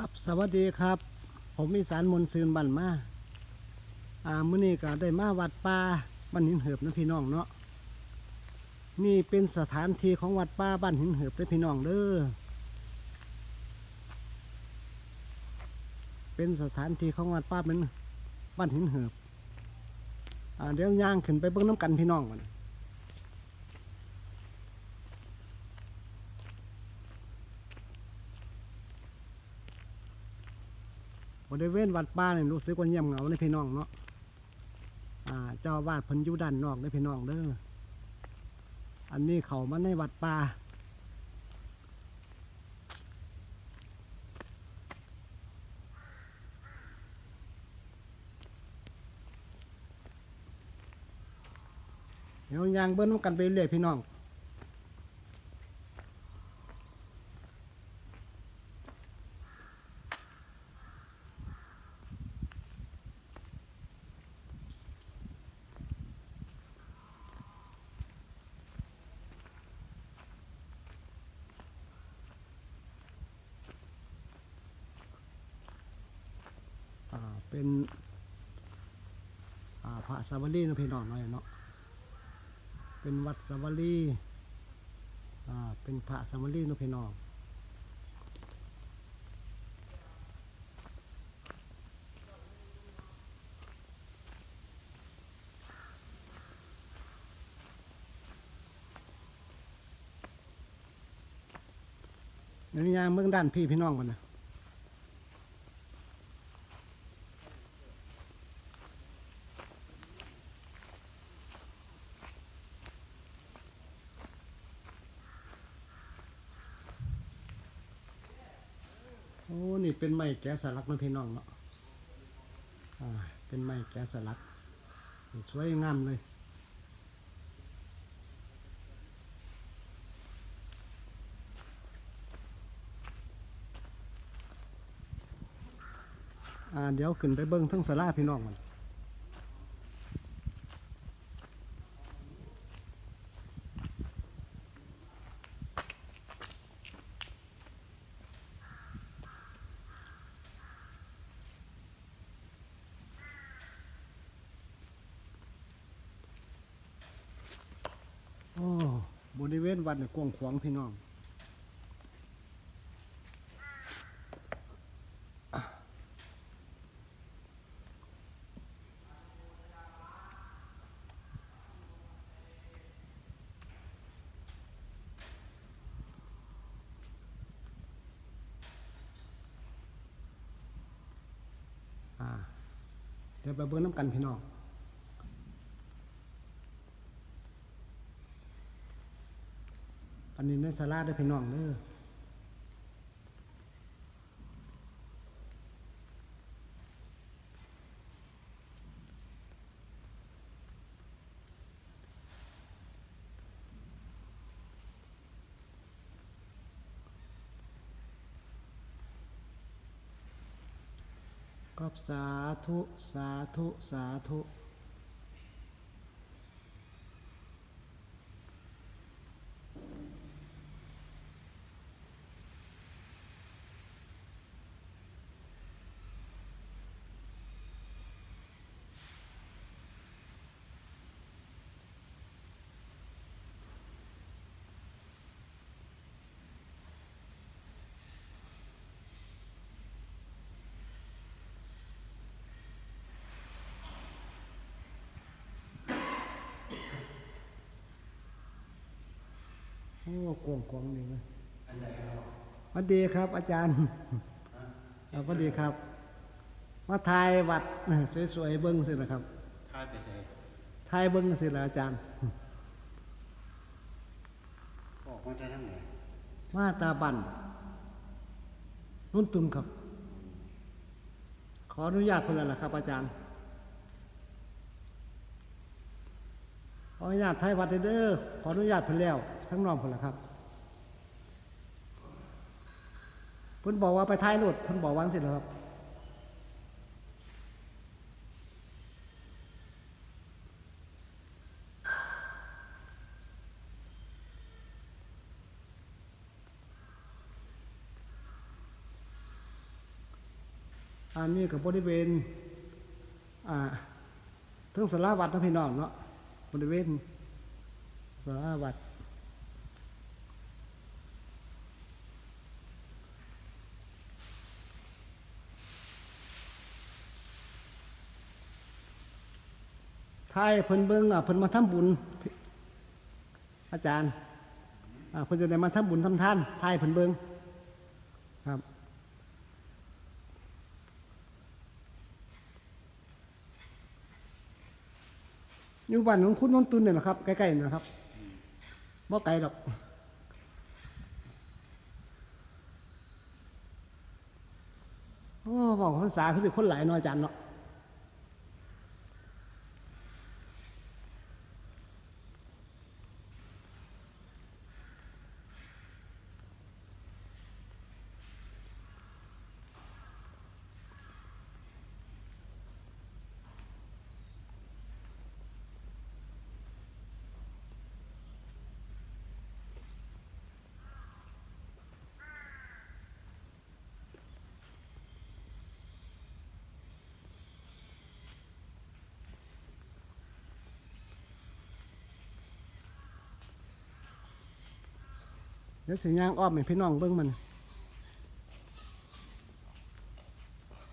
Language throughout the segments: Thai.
ครับสวัสดีครับ ผมมีสารมนซืนบันมาอ่ามื้อนี้ก็ได้มาวัดป่าบ้านหินเหิบนะพี่น้องเนาะนี่เป็นสถานที่ของวัดป่าบ้านหินเหิบเด้พี่น้องเด้อเป็นสถานที่ของวัดป่าเป็นบ้านหินเหิบอ่าเดี๋ยวย่างขึ้นไปเบิ่งน้ำกันพี่น้องกัน ริเวณวัดป่าเนี่ยรู้สึกว่าเงียบเหงาเลยพี่น้องเนาะอ่าเจ้าวาดพิ่นยูด้านนอกเลยพี่น้องเด้ออันนี้เขามาในวัดป่าเดี๋ยวยางเบิ้ลนกันไปเรื่อยพี่น้อง เป็นพระสาวรีนะพี่น้องหน่อยเนาะเป็นวัดสาวรีเป็นพระสาวรีนะพี่น้องเดี๋ยวยางเมืองด้านพี่พี่น้องกันนะ โอ้นี่เป็นไม้แกะสลักนะพี่น้องเนาะอ่าเป็นไม้แกะสลักสวยงามเลยอ่าเดี๋ยวขึ้นไปเบิ้งทั้งสลาพี่น้องมัน โอ้ บ ริเวณวัดเนี่ยกว้างขวางพี่น้องเดี๋ยวไปเบิ้งน้ำกันพี่น้อง อันนี้ในสลาได้พี่น้องเด้อก็สาธุ สาธุ สาธุ โอ้กวางกวางนี่นะสวัสดีครับ อาจารย์เอาสวัสดีครับ มาทายวัดสวยๆเบิ้งสินะครับท้ายไปใส่ทายเบิ้งสิละอาจารย์ออกมาได้ทั้งไหนมาตาบันนุ่นตุนครับ ขออนุญาตเพื่อนละครับ อาจารย์ขออนุญาตไทยวัดเด้อขออนุญาตเพิ่นแล้ว ทั้งน้องเพิ่นละครับเพิ่นบอกว่าไปท้ายรถเพิ่นบอกวาจังสิแล้วครับอันนี้กับบริเวณอ่าทั้งสาราวัดนะพี่น้องเนาะบริเวณสาราวัด ทายเพิ่นเบิ่งอะเพิ่นมาทำบุญ อาจารย์อ่าเพิ่นจะได้มาทำบุญทำทานทายเพิ่นเบิ่งครับอยู่บ้านของคุณนนตุนเนี่ยนะครับใกล้ๆนี่นะครับบ่ไกลหรอกโอ้บอกภาษาคือสิคนหลายน้อยจันเนาะ เดี๋ยวสิย่างอ้อมให้พี่น้องเบิ่งมัน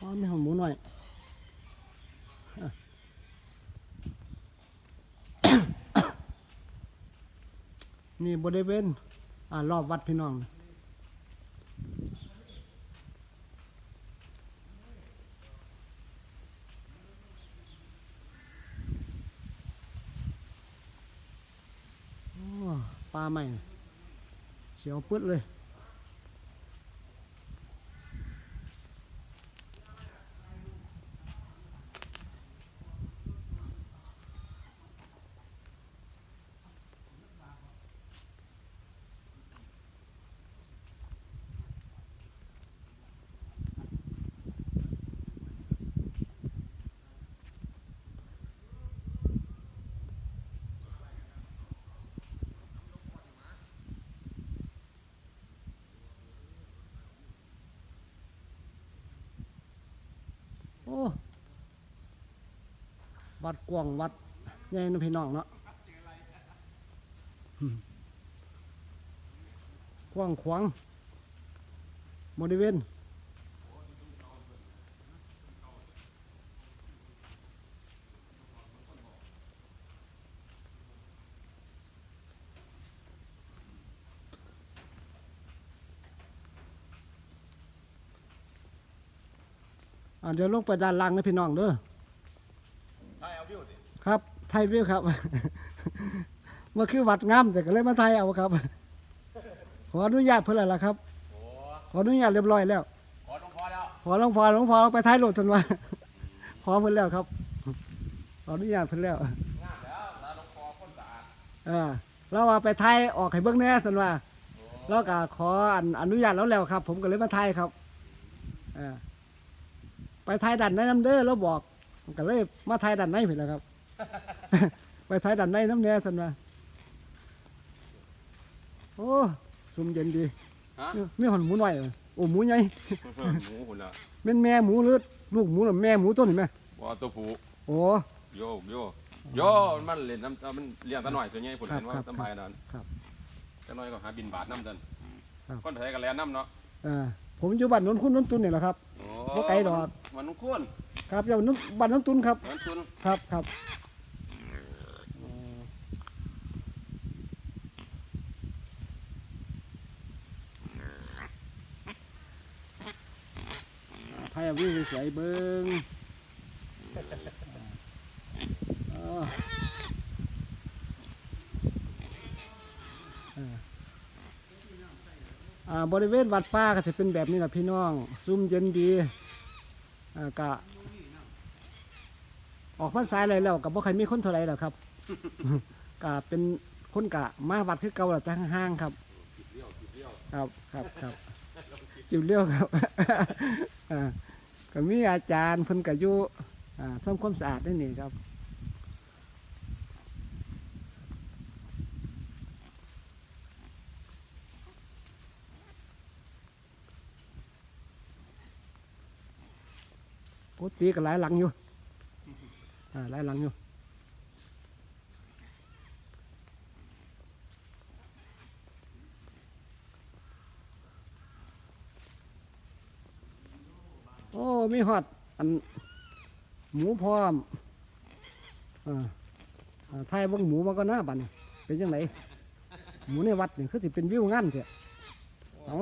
อ้อมไม่หอมหมูหน่อยนี่บริเวณอ่ารอบวัดพี่น้องปลาใหม่ เสียวปึ๊ดเลย โอ้วัดกว้างวัดใหญ่นะพี่น้องเนาะกว้างขวางบริเวณ อ่าเดี๋ยวลงไปด้านล่างนะพี่น้องเด้อใช่เอาวิวสิครับไทยวิวครับมาคือวัดงามแต่ก็เลยมาไทยเอาครับ ขออนุญาตเพื่อนแล้วล่ะครับ โอ้ขออนุญาตเรียบร้อยแล้ว ขอต้องพอแล้วขอหลวงพ่อหลวงพ่อไปท้ายรถทันว่า ขอเพิ่นแล้วครับ ขออนุญาตเพิ่นแล้วงามแล้วลาลงคอคนสะอาดเออเราว่าไปท้ายออกให้เบิ่งแหน่สันว่า โอ้เราก็ขออนุอนุญาตแล้วแล้วครับ ผมก็เลยมาท้ายครับเออ ไปท้ายดันในน้ำเด้อแล้วบอกผมก็เลยมาท้ายดันในเพิ่นแหล้วครับ ไปท้ายดันในน้ำเนี้ยสันว่าโอ้ซุ่มเย็นดีฮะมีหอนหมูน้อยเหรอโอ้หมูใหญ่หมูหุ่นละแม่นแม่หมูหรือลูกหมูหรือแม่หมูตัวนี้ไหมบ่ตัวผูโอ้โยกโยกโยมันเล่นน้ำมันเลี้ยงตะหน่อยตัวใหญ่ผุนครับเห็นว่าครับสบายนั่นครับตะหน่อยก็หาบินบาทน้ำจันครับคนไทยก็แลน้ำเนาะอ่าผมอยู่บ้านนนคุณนนตุนนี่แหละครับโอ้บ่ไกลดอก มันนุ่งคุ้นครับอยู่นนบ้านนนตุนครับมันคุ้นครับครับไทยวิวสวยๆเบิ้งอ่าอ่าอ่าบริเวณวัดป้าก็จะเป็นแบบนี้แหละพี่น้อง ซุ่มเย็นดีอ่า กะออกพรรษาอะไรแล้วกับบ่ใครมีคนเท่าไรหรอกครับก็เป็นคนกะมาวัดคือเก่าแหละแต่ห่างๆครับ ครับครับครับจิบเลี้ยวครับอ่าก็มีอาจารย์เพิ่นก็อยู่อ่าทำความสะอาดนี่นี่ครับ โอ้ตีกับหลายหลังอยู่อ่าหลายหลังอยู่โอ้มีฮอดอันหมูพร้อมอ่าอ่าไทยบังหมูมาก็น่าบันเป็นยังไงหมูในวัดนี่คือสิเป็นวิวงานเถอะเอา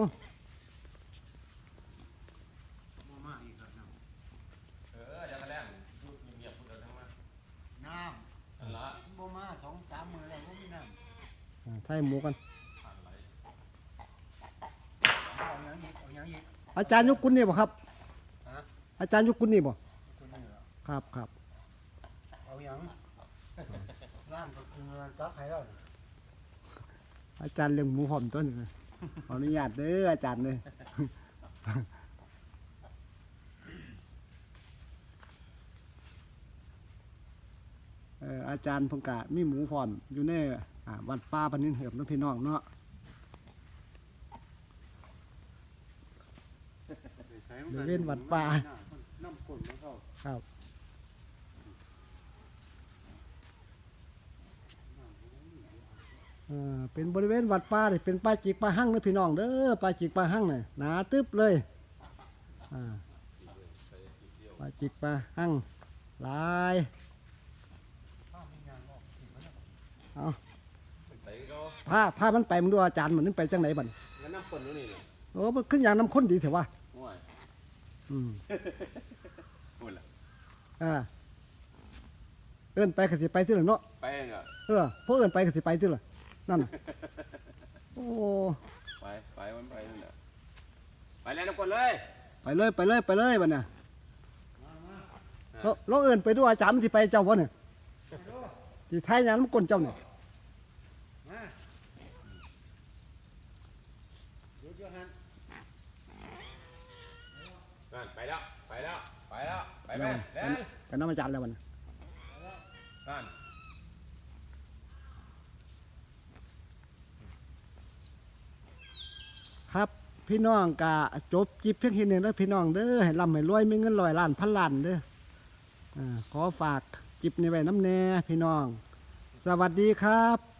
บ่มาอีกแล้วน้ เออเดี๋ยวมาแรงพูดเงียบๆพูดเอาทั้งนั้นำน้ อันละำบ่มาสองสามมื้อแล้วบ่มีน้ อ่าไทยหมูกันผ่านไหลำเอาหยังอีกเอาหยังอีกอาจารย์ยุกุลนี่บ่ครับฮะอาจารย์ยุกุลนี่บ่คุณนี่เหรอครับครับเอาหยังน้ำก็คือตักให้แล้วนี่อาจารย์เลี้ยงหมูหอมต้นงขออนุญาตเด้ออาจารย์เลยเอออาจารย์พงกะมีหมูพร้อมอยู่ในอ่า วัดป่าพันนินเหิบน้องพี่น้องเนาะไปใส่มับริเวณวัดป่าน้ำก้นมันเข้าครับเออเป็นบริเวณวัดป่าเลยเป็นป่าจิกป่าหั่งเด้อพี่น้องเด้อป่าจิกป่าหั่งเนี่ยหนาตึ๊บเลยอ่าป่าจิกป่าหั่งหลายข้าวมีหยังออกกินมันน่ะเอาใส่ก็พาพามันไปมึงดูอาจารย์มันนึงไปจังไหนบัดงั้นน้ำคนนู้นนี่เลยโอ้มันขึ้นอย่างน้ำข้นดีเถอะวะโอ้ยอืมพูดละอ่าเอิ้นไปก็สิไปที่ละเนาะไปเองอะเออพวกเอิ้นไปก็สิไปที่ละนั่นน่ะโอ้ไปไปมันไปนั่นแหละไปเลยน้ำคนเลยไปเลยไปเลยไปเลยบัดน่ะเราเราเอิ้นไปดูอาจารย์มันสิไปเจ้าบ่เนี่ยสิทายหยังน้ำก้นเจ้าเนี่ย มาหยุดอยู่หั่น นั่นไปแล้ว ไปแล้ว ไปแล้ว ไปไปไปเร็วไปน้ำอาจารย์แล้วบัดน่ะนั่นครับ พี่น้องกะจบจิบเพียงแค่นี้แล้วพี่น้องเด้อให้ร่ำให้รวยมีเงินร้อยล้านพันล้านเด้ออ่าขอฝากจิบในไว้น้ำแน่พี่น้อง สวัสดีครับ